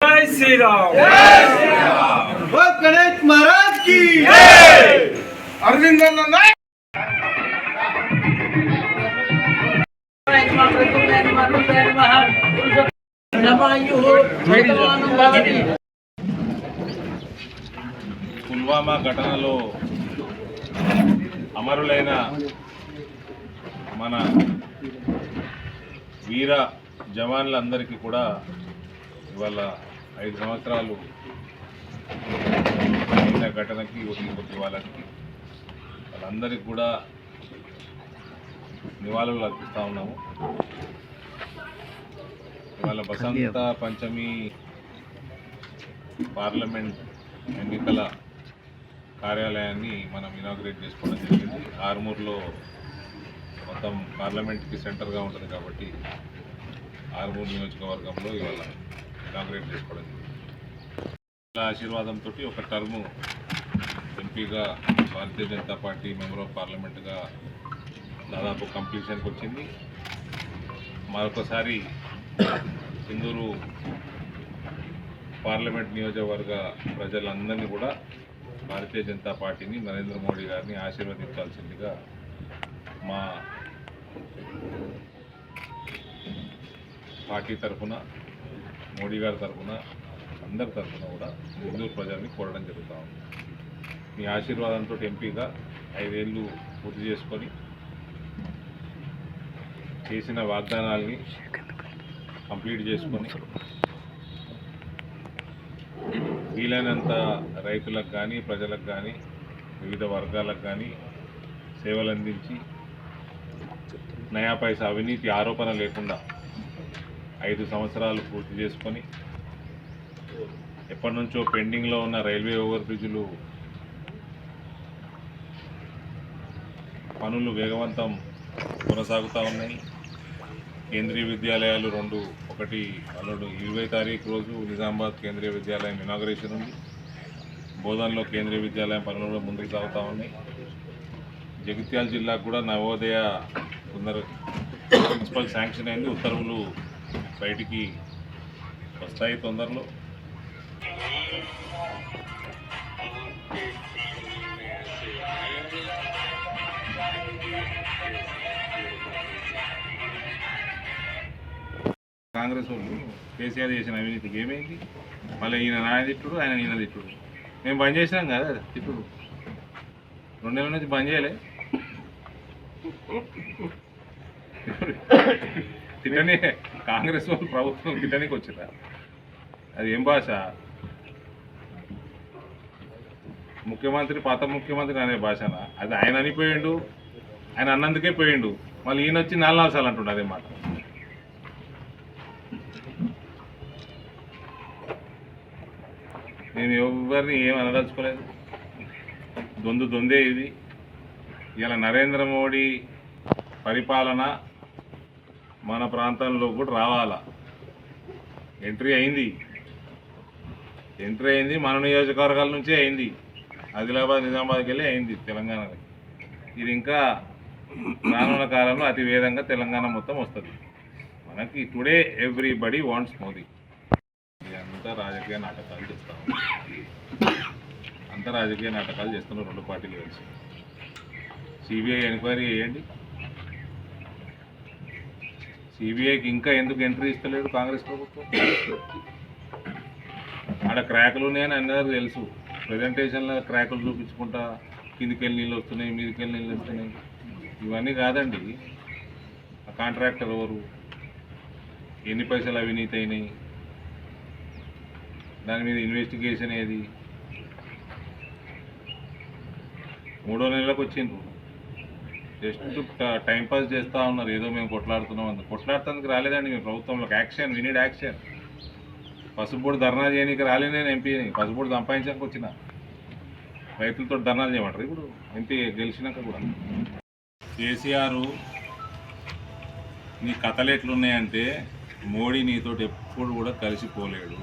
జై శ్రీరామ్ ఓ గణేష్ మహారాజ్ పుల్వామా ఘటనలో అమరులైన మన వీర జవాన్లందరికీ కూడా ఇవాళ ఐదు సంవత్సరాలు అయిన ఘటనకి ఒకటి వాళ్ళకి వాళ్ళందరికీ కూడా నివాళులు అర్పిస్తూ ఉన్నాము. ఇవాళ బసంత పంచమి పార్లమెంట్ ఎన్నికల కార్యాలయాన్ని మనం ఇనాగ్రేట్ చేసుకోవడం జరిగింది. ఆర్మూర్లో మొత్తం పార్లమెంట్కి సెంటర్గా ఉంటుంది కాబట్టి ఆర్మూర్ నియోజకవర్గంలో ఇవాళ ఇనాగ్రేట్ చేసుకోవడం జరిగింది. ఇలా ఆశీర్వాదంతో ఒక టర్ము ఎంపీగా Bharatiya Janata Party member of పార్లమెంట్గా దాదాపు కంప్లీషన్కి వచ్చింది. మరొకసారి సింధూరు పార్లమెంట్ నియోజకవర్గ ప్రజలందరినీ కూడా భారతీయ జనతా పార్టీని నరేంద్ర మోడీ గారిని ఆశీర్వదించాల్సిందిగా మా పార్టీ తరఫున మోడీ గారి తరఫున అందరి తరఫున కూడా సింధూరు ప్రజల్ని కోరడం జరుగుతూ ఉంది. మీ ఆశీర్వాదంతో ఎంపీగా ఐదేళ్ళు పూర్తి చేసుకొని చేసిన వాగ్దానాల్ని కంప్లీట్ చేసుకొని వీలైనంత రైతులకు కానీ ప్రజలకు కానీ వివిధ వర్గాలకు కానీ సేవలు అందించి నయా పైసా అవినీతి ఆరోపణ లేకుండా ఐదు సంవత్సరాలు పూర్తి చేసుకొని ఎప్పటి నుంచో పెండింగ్లో ఉన్న రైల్వే ఓవర్ బ్రిడ్జ్లు పనులు వేగవంతం కొనసాగుతూ ఉన్నాయి. కేంద్రీయ విద్యాలయాలు రెండు ఒకటి అల్లుడు ఇరవై తారీఖు రోజు నిజామాబాద్ కేంద్రీయ విద్యాలయం ఇనాగరేషన్ ఉంది. బోధనలో కేంద్రీయ విద్యాలయం పనులు ముందుకు సాగుతూ ఉన్నాయి. జగిత్యాల జిల్లాకు కూడా నవోదయ కొందరు ప్రిన్సిపల్ శాంక్షన్ అయింది. ఉత్తర్వులు బయటికి వస్తాయి తొందరలో. కాంగ్రెస్ వాళ్ళు కేసీఆర్ చేసిన అవినీతికి ఏమైంది? మళ్ళీ ఈయన నాయన తిట్టుడు ఆయన ఈయన తిట్టుడు. మేము బంద్ చేసినాం కదా తిట్టుడు. రెండు నెలల నుంచి బంద్ చేయలే. తిట్టని కాంగ్రెస్ వాళ్ళు ప్రభుత్వం తిట్టనికి వచ్చిరా అది ఏం భాష? ముఖ్యమంత్రి పాత ముఖ్యమంత్రి అనే భాషనా? అది ఆయన అనిపోయిండు ఆయన అన్నందుకే పోయిండు. మళ్ళీ ఈయన వచ్చి నాలుగు నాలుగు సార్లు అంటుండే అదే మాట. నేను ఎవరిని ఏం అనదలుచుకోలేదు. దొందు దొందే ఇది. ఇలా నరేంద్ర మోడీ పరిపాలన మన ప్రాంతంలో కూడా రావాలా? ఎంట్రీ అయింది. ఎంట్రీ అయింది. మన నియోజకవర్గాల నుంచే అయింది. ఆదిలాబాద్ నిజామాబాద్కి వెళ్ళి అయింది తెలంగాణకి. ఇది ఇంకా రానున్న కాలంలో అతి వేగంగా తెలంగాణ మొత్తం వస్తుంది. మనకి టుడే ఎవ్రీబడి వాంట్స్ మోదీ. అంతా రాజకీయ నాటకాలు చేస్తాం అంతా రాజకీయ నాటకాలు చేస్తున్నారు రెండు పార్టీలు కలిసి. సిబిఐ ఎంక్వైరీ చేయండి. సిబిఐకి ఇంకా ఎందుకు ఎంట్రీ ఇస్తలేడు కాంగ్రెస్ ప్రభుత్వం? ఆడ క్రాకులు ఉన్నాయని అందరూ తెలుసు. ప్రజెంటేషన్లో క్రాకులు చూపించుకుంటా కిందికి వెళ్ళి నీళ్ళు వస్తున్నాయి మీదికి వెళ్ళి నీళ్ళు వస్తున్నాయి. ఇవన్నీ కాదండి. ఆ కాంట్రాక్టర్ ఎవరు? ఎన్ని పైసలు అవినీతి అయినాయి? దాని మీద ఇన్వెస్టిగేషన్ ఏది? మూడో నెలలకు వచ్చిండ్రు. జస్ట్ టైం పాస్ చేస్తూ ఉన్నారు. ఏదో మేము కొట్లాడుతున్నాం అంత. కొట్లాడుతానికి రాలేదండి మీ ప్రభుత్వంలోకి యాక్షన్ వీ నీడ్ యాక్షన్ పసుపుబోర్డు ధర్నా చేయడానికి రాలే నేను ఎంపీని పసుపుబోర్డు సంపాదించడానికి వచ్చిన. రైతులతో ధర్నాలు చేయమంటారు. ఇప్పుడు ఎంపీ గెలిచినాక కూడా. కేసీఆర్ నీ కథలు ఎట్లున్నాయంటే మోడీ నీతో ఎప్పుడు కూడా కలిసిపోలేడు.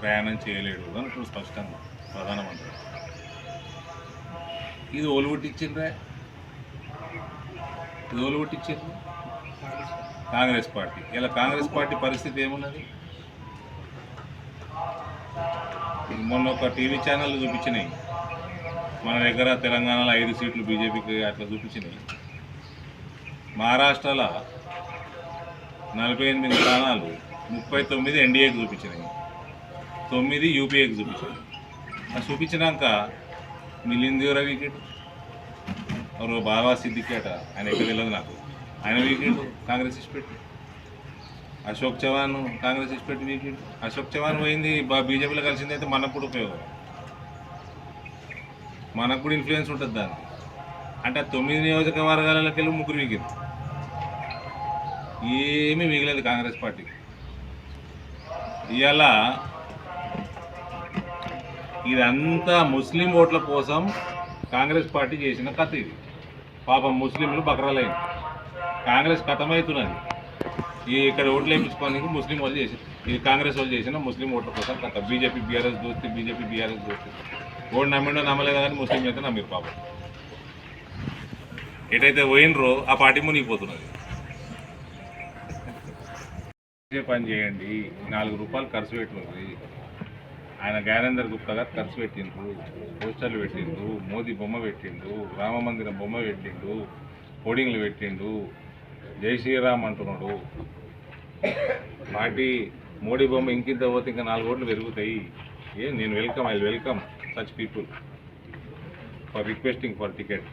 ప్రయాణం చేయలేడు అని ఇప్పుడు స్పష్టంగా ప్రధానమంత్రి. ఇది ఓలు పుట్టించిండ్రా ఇది ఓలు పుట్టించిండ్రు కాంగ్రెస్ పార్టీ. ఇలా కాంగ్రెస్ పార్టీ పరిస్థితి ఏమున్నది? మొన్న ఒక టీవీ ఛానల్ చూపించినాయి. మన దగ్గర తెలంగాణలో ఐదు సీట్లు బీజేపీకి అట్లా చూపించినాయి. మహారాష్ట్రలో నలభై ఎనిమిది స్థానాలు ముప్పై తొమ్మిది ఎన్డీఏకి చూపించినాయి. తొమ్మిది యూపీఏకి చూపించాను అది చూపించినాక మిలింది ఎవరా వికెట్ ఎవరు బాబా సిద్దికేట ఆయన ఎక్కడ తెలియదు నాకు. ఆయన వికెట్ కాంగ్రెస్ ఇచ్చిపెట్టి అశోక్ చవాన్ కాంగ్రెస్ ఇచ్చిపెట్టి వికెట్ అశోక్ చవాన్ పోయింది బా బీజేపీలో కలిసింది అయితే మనకు కూడా ఉపయోగం. మనకు కూడా ఇన్ఫ్లుయెన్స్ ఉంటుంది దాన్ని అంటే ఆ తొమ్మిది నియోజకవర్గాలకి వెళ్ళి ముగ్గురు వికెట్ ఏమీ మిగిలేదు కాంగ్రెస్ పార్టీకి. ఇవాళ ఇదంతా ముస్లిం ఓట్ల కోసం కాంగ్రెస్ పార్టీ చేసిన కథ ఇది. పాపం ముస్లింలు బకరాలైంది కాంగ్రెస్ కథమవుతున్నది ఈ ఇక్కడ ఓట్లు వేయించుకోవడానికి ముస్లిం వాళ్ళు చేసి ఇది కాంగ్రెస్ వాళ్ళు చేసిన ముస్లిం ఓట్ల కోసం కథ. బీజేపీ బీఆర్ఎస్ దోస్తే బీజేపీ బీఆర్ఎస్ దోస్తే. ఓడి నమ్మిండో నమ్మలేదు కానీ ముస్లిం అయితే నమ్మిరు పాపం. ఎటైతే పోయినరో ఆ పార్టీ మునిగిపోతున్నది. పని చేయండి. నాలుగు రూపాయలు ఖర్చు పెట్టుకుంది ఆయన జ్ఞానేందర్ గుప్తా గారు ఖర్చు పెట్టిండ్రు పోస్టర్లు పెట్టిండ్రు మోదీ బొమ్మ పెట్టిండు రామ మందిరం బొమ్మ పెట్టిండు హోర్డింగ్లు పెట్టిండు జై శ్రీరామ్ అంటున్నాడు. నాటి మోడీ బొమ్మ ఇంకింత పోతే ఇంకా నాలుగు ఓట్లు పెరుగుతాయి. ఏ నేను welcome I welcome such people for requesting for ticket.